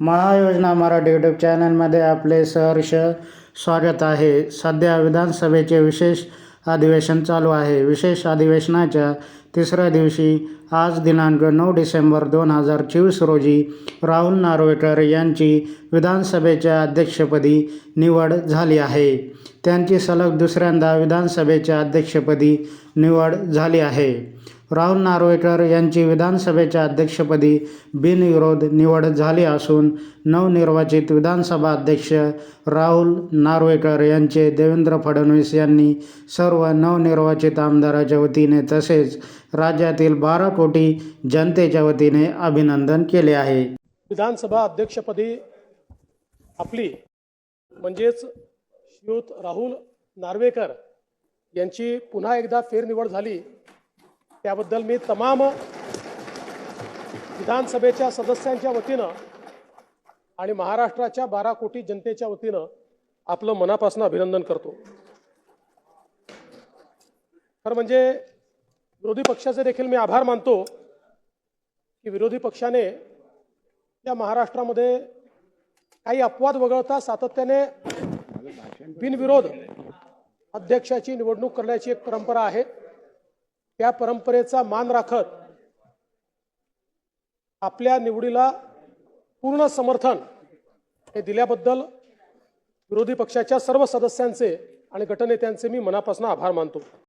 महायोजना Marathi YouTube चॅनलमध्ये आपले सहर्ष स्वागत आहे. सध्या विधानसभेचे विशेष अधिवेशन चालू आहे. विशेष अधिवेशनाच्या तिसऱ्या दिवशी आज दिनांक नऊ डिसेंबर दोन हजार चोवीस रोजी राहुल नार्वेकर यांची विधानसभेच्या अध्यक्षपदी निवड झाली आहे. त्यांची सलग दुसऱ्यांदा विधानसभेच्या अध्यक्षपदी निवड झाली आहे. राहुल नार्वेकर यांची विधानसभेच्या अध्यक्षपदी बिनविरोध निवड झाली असून नवनिर्वाचित विधानसभा अध्यक्ष राहुल नार्वेकर यांचे देवेंद्र फडणवीस यांनी सर्व नवनिर्वाचित आमदाराच्या वतीने तसेच राज्यातील बारा कोटी जनतेच्या वतीने अभिनंदन केले आहे. विधानसभा अध्यक्षपदी आपली म्हणजेच श्रीयुत राहुल नार्वेकर यांची पुन्हा एकदा फेरनिवड झाली. त्याबद्दल मी तमाम विधानसभेच्या सदस्यांच्या वतीनं आणि महाराष्ट्राच्या बारा कोटी जनतेच्या वतीनं आपलं मनापासून अभिनंदन करतो. खरं म्हणजे विरोधी पक्षाचे देखील मी आभार मानतो की विरोधी पक्षाने या महाराष्ट्रामध्ये काही अपवाद वगळता सातत्याने बिनविरोध अध्यक्षाची निवडणूक करण्याची एक परंपरा आहे. त्या परंपरेचा मान राखत आपल्या निवडीला पूर्ण समर्थन हे दिल्याबद्दल विरोधी पक्षाच्या सर्व सदस्यांचे आणि गटनेत्यांचे मी मनापासून आभार मानतो.